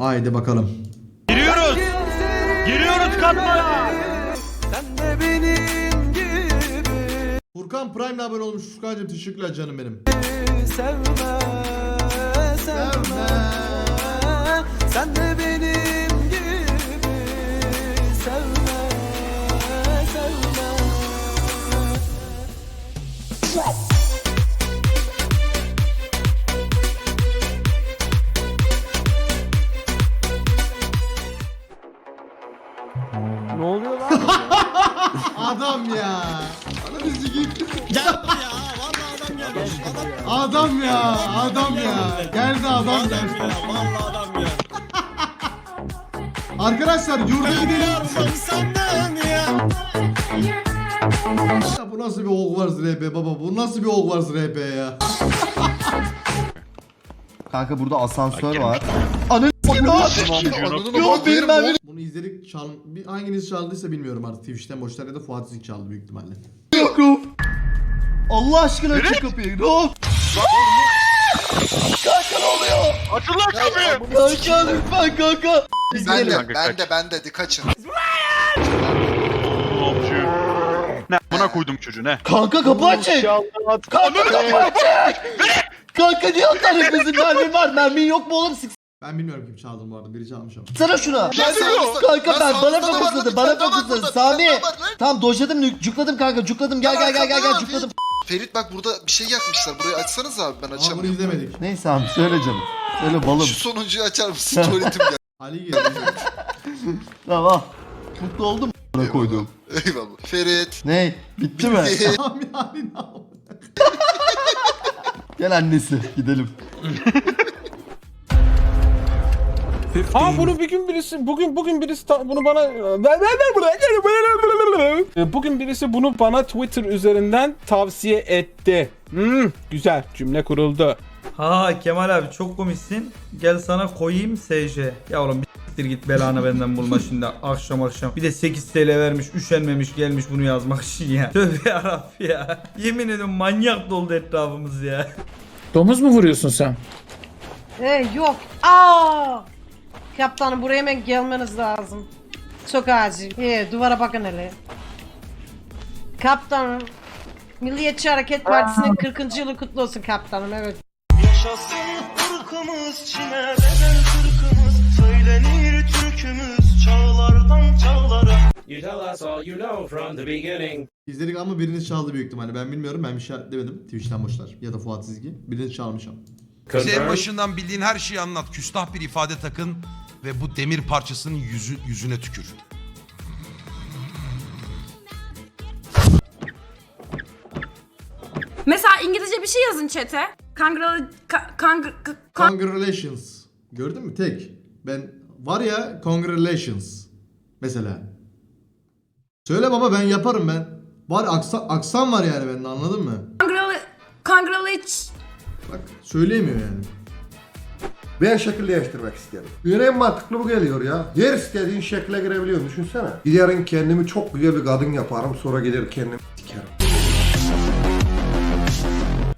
Haydi bakalım. Giriyoruz. Giriyoruz katmaya. Furkan Prime'le abone olmuş. Furkan'cığım teşekkürler canım benim. sevme, sevme. Sen de Adam ya. Ana bizi gibi. Gel ya. Vallahi adam gelmiş. Adam Adam ya. Adam ya. Geldi adam geldi. ya. Vallahi adam ya. Arkadaşlar yurda gidelim. Yardım senden ya. Ya bu nasıl bir Hogwarts RP baba? Bu nasıl bir Hogwarts RP ya? Kanka burada asansör var. Yok bilmem. Bunu izledik çal bir hanginiz çaldıysa bilmiyorum artık Twitch'ten boşlar ya da Fuat Zik çaldı büyük ihtimalle. Allah aşkına aç kapıyı. Ne oldu? Açın lan kapıyı. Kanka lütfen kanka. Biz Ben de, ben de, ben de, kaçın. Ne? Buna koydum çocuğu ne? Kanka kapı açık. Kanka kapı açık. Kanka niye atlar bizim mermin var? Mermin yok mu oğlum? Ben bilmiyorum kim çaldı bu arada. Biri çalmış ama. Sıksana şuna. Ben sağımızda- Kanka ben bana sağımızda da var fokusladı. Bana var fokusladı. Sami. daha var lan. Tamam dojladım. Cukladım kanka. Cukladım. Gel gel gel gel gel. Cukladım. Ferit bak burada bir şey yakmışlar. Burayı açsanız abi ben Ama bunu açamıyorum. izlemedik. Neyse abi söyle canım. Söyle balım. Şu sonuncuyu açar mısın? Tuvaletim geldi. Ali geldi. Tamam. Mutlu oldum. Bana koydum. Eyvallah. Ferit. Ne? Bitti mi? Sami Ali ne? Gel annesi. Gidelim. Aa bunu bir gün birisi bugün bugün birisi bunu bana bugün birisi bunu bana Twitter üzerinden tavsiye etti. Hmm, güzel cümle kuruldu. Ha Kemal abi çok komiksin. Gel sana koyayım SJ. Ya oğlum bir s**tir git belanı benden bulma şimdi akşam akşam. Bir de 8 TL vermiş, üşenmemiş gelmiş bunu yazmak için ya. Tövbe yarabbim ya. Yemin ediyorum manyak doldu etrafımız ya. Domuz mu vuruyorsun sen? Ee, yok. Aa! Kaptanım buraya hemen gelmeniz lazım. Çok acil. Ee, duvara bakın hele. Kaptanım. Milliyetçi Hareket Partisi'nin 40. yılı kutlu olsun kaptanım evet. Yaşasın ırkımız, çine bedel kırkımız, söylenir türkümüz çağlardan çağlara. You tell us all you know from the beginning. İzledik ama biriniz çaldı büyük ihtimalle. Ben bilmiyorum. Ben bir şey demedim. Twitch'ten boşlar. Ya da Fuat Zizgi. Biriniz çalmış ama. Bize en Confirm. başından bildiğin her şeyi anlat. Küstah bir ifade takın ve bu demir parçasının yüzü, yüzüne tükür. Mesela İngilizce bir şey yazın chat'e. Kangral... Ka, kang, ka- kang- Congratulations. Gördün mü? Tek. Ben var ya congratulations. Mesela. Söyle baba ben yaparım ben. Var aksan, aksan var yani bende anladın mı? Kangraliç... Bak söyleyemiyor yani. Ben şekil değiştirmek isterim. Bir en mantıklı bu geliyor ya. Her istediğin şekle girebiliyorsun düşünsene. Giderim kendimi çok güzel bir kadın yaparım sonra gider kendimi sikerim.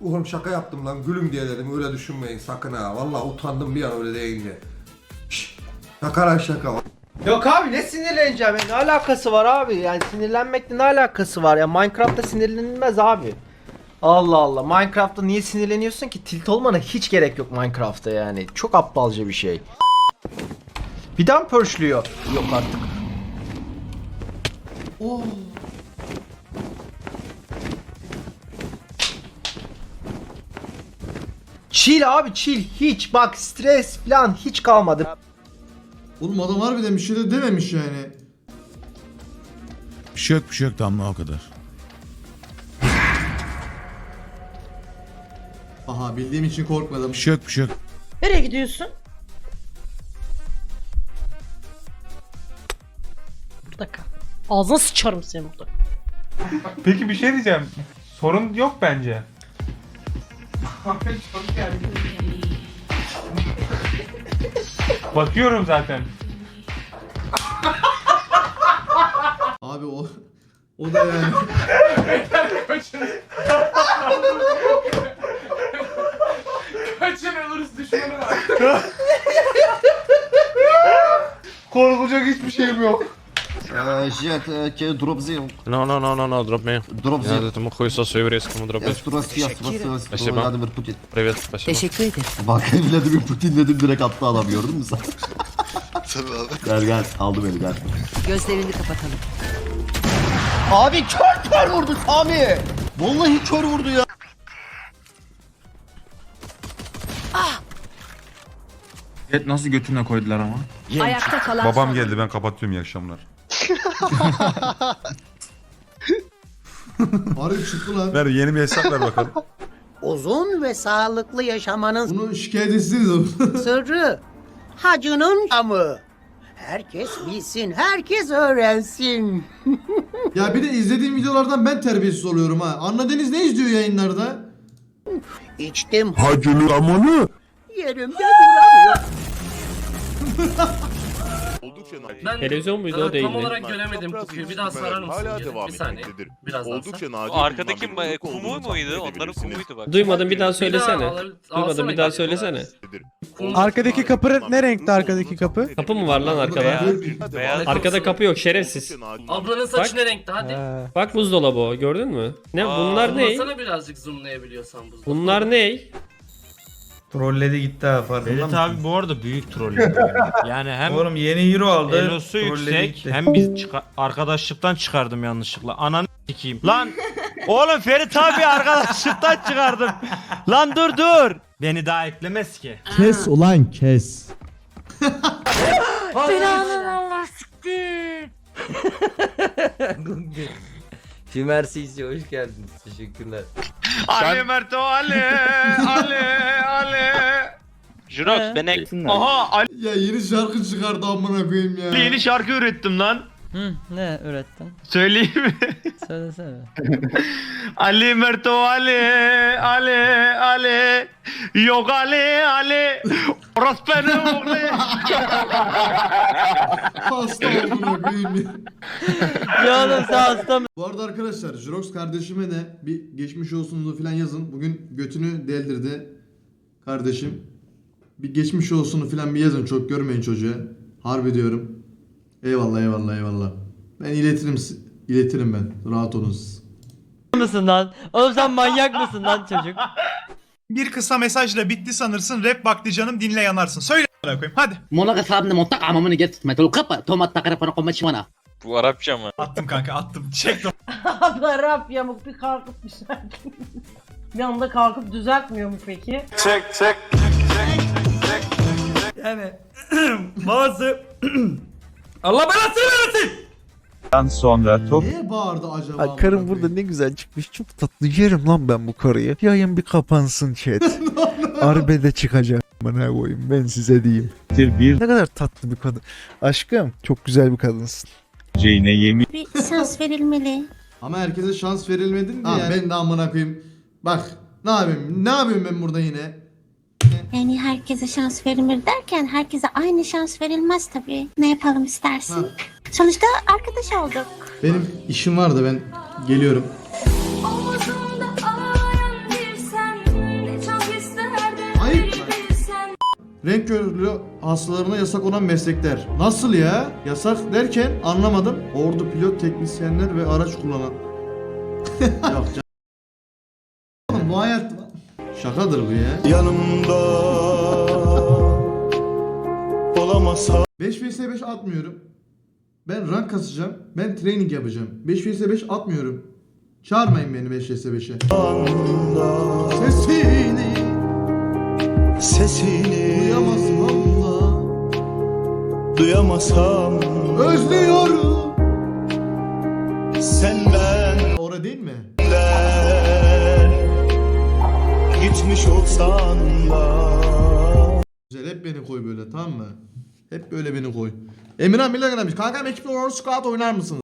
Oğlum şaka yaptım lan gülüm diye dedim öyle düşünmeyin sakın ha. Vallahi utandım bir an öyle deyince. Şşş. Şaka lan şaka. Yok abi ne sinirleneceğim ne alakası var abi yani sinirlenmekle ne alakası var ya Minecraft'ta sinirlenilmez abi. Allah Allah Minecraft'ta niye sinirleniyorsun ki tilt olmana hiç gerek yok Minecraft'ta yani çok aptalca bir şey. Bir daha mı pörşlüyor? Yok artık. Chill abi chill hiç bak stres falan hiç kalmadı. Oğlum adam harbiden bir şey de dememiş yani. Bir şey yok bir şey yok Damla o kadar. Aha bildiğim için korkmadım. Bir şey yok bir şey yok. Nereye gidiyorsun? Burada kal. Ağzına sıçarım seni burada. Peki bir şey diyeceğim. Sorun yok bence. Bakıyorum zaten. Abi o o da yani. Kaçın ölürüz düşmanı var. Korkacak hiçbir şeyim yok. Jet, ke drop zero. No, no, no, no, no, дроп me. Drop Я zero. этому хуесосу еврейскому дропать. Эстурас, ястурас, Спасибо. Vladimir Putin. Привет, спасибо. Teşekkür ederim. Bak Vladimir Putin dedim direkt attı adam gördün mü sen? Tabii abi. gel gel aldı beni gel. Gözlerini kapatalım. Abi kör kör vurdu Sami. Vallahi kör vurdu ya. Evet nasıl götüne koydular ama? Ayakta kalan Babam geldi ben kapatıyorum iyi akşamlar. Harbi çıktı lan. Ver yeni bir hesap ver bakalım. Uzun ve sağlıklı yaşamanın Bunu şikayet etsiniz oğlum. sırrı hacının camı. Herkes bilsin, herkes öğrensin. ya bir de izlediğim videolardan ben terbiyesiz oluyorum ha. Anladınız ne izliyor yayınlarda? İçtim Hacının amanı. yerimde duramıyor. Televizyon muydu o değildi. göremedim kokuyu. Bir daha sarar mısın? Hala devam bir saniye. Biraz Oldukça nadir. Arkadaki kumu muydu? Onların kumuydu bak. Duymadım bir daha söylesene. Duymadım bir daha söylesene. Arkadaki kapı ne renkte arkadaki kapı? Kapı mı var lan arkada? Beyaz. Arkada kapı yok şerefsiz. Ablanın saçı ne renkte hadi. Bak buzdolabı o gördün mü? Ne bunlar ne? Sana birazcık zoomlayabiliyorsan bu. Bunlar ne? Trolledi gitti ha farkında mısın? abi bu arada büyük troll. yani hem Oğlum yeni hero aldı. Elosu trolledi yüksek gitti. hem biz çıka- arkadaşlıktan çıkardım yanlışlıkla. Ananı sikeyim. Lan oğlum Ferit abi arkadaşlıktan çıkardım. Lan dur dur. Beni daha eklemez ki. Kes ulan kes. Siktir. Fimersisi hoş geldiniz. Teşekkürler. Ali Merto Ali Ali Ali. Jurox ben ek. Aha Ali Ya yeni şarkı çıkardı amına koyayım ya. yeni şarkı ürettim lan. Hı, ne öğrettin? Söyleyeyim mi? Söylesene. Ali Merto Ali Ali Ali Yok Ali Ali Orası benim oğlu Hasta koyayım ya. ya oğlum sen hasta mı? Bu arada arkadaşlar Jirox kardeşime de bir geçmiş olsunuzu falan yazın. Bugün götünü deldirdi kardeşim. Bir geçmiş olsunu falan bir yazın. Çok görmeyin çocuğa. Harbi diyorum. Eyvallah eyvallah eyvallah. Ben iletirim si- iletirim ben. Rahat olun siz. mısın lan? Oğlum sen manyak mısın lan çocuk? Bir kısa mesajla bitti sanırsın rap vakti canım dinle yanarsın. Söyle a**ına koyayım hadi. Monaco sabne montak amamını get. Metal kapa. Tomat takara para koma çimana. Bu Arapça mı? Attım kanka attım. Çek Abla rap yamuk bir kalkıp düzelt. bir anda kalkıp düzeltmiyor mu peki? Yani bazı Allah belasını versin. Neye bağırdı acaba? amına Karım burada ne güzel çıkmış. Çok tatlı. Yerim lan ben bu karıyı. Yayın bir kapansın chat. Arbede çıkacak. Bana koyayım ben size diyeyim. Ne kadar tatlı bir kadın. Aşkım çok güzel bir kadınsın. Bir şans verilmeli. Ama herkese şans verilmedi mi? yani. Ben de amına koyayım. Bak ne yapayım? Ne yapıyorum ben burada yine? Yani herkese şans verilmeli derken herkese aynı şans verilmez tabii. Ne yapalım istersin? Ha. Sonuçta arkadaş olduk. Benim işim var da ben geliyorum. Ayıp. Renk körlüğü hastalarına yasak olan meslekler. Nasıl ya? Yasak derken anlamadım. Ordu pilot teknisyenler ve araç kullanan. Yok canım. Oğlum bu hayat şakadır bu ya. Yanımda olamasa 5 vs 5 atmıyorum. Ben rank kasacağım. Ben training yapacağım. 5 vs 5 atmıyorum. Çağırmayın beni 5 vs 5'e. Sesini sesini duyamazsam da duyamasam özlüyorum. senden Ora değil mi? gitmiş olsan da Güzel hep beni koy böyle tamam mı? Hep böyle beni koy. Emirhan Milan demiş. Kankam ekiple World Squad oynar mısın?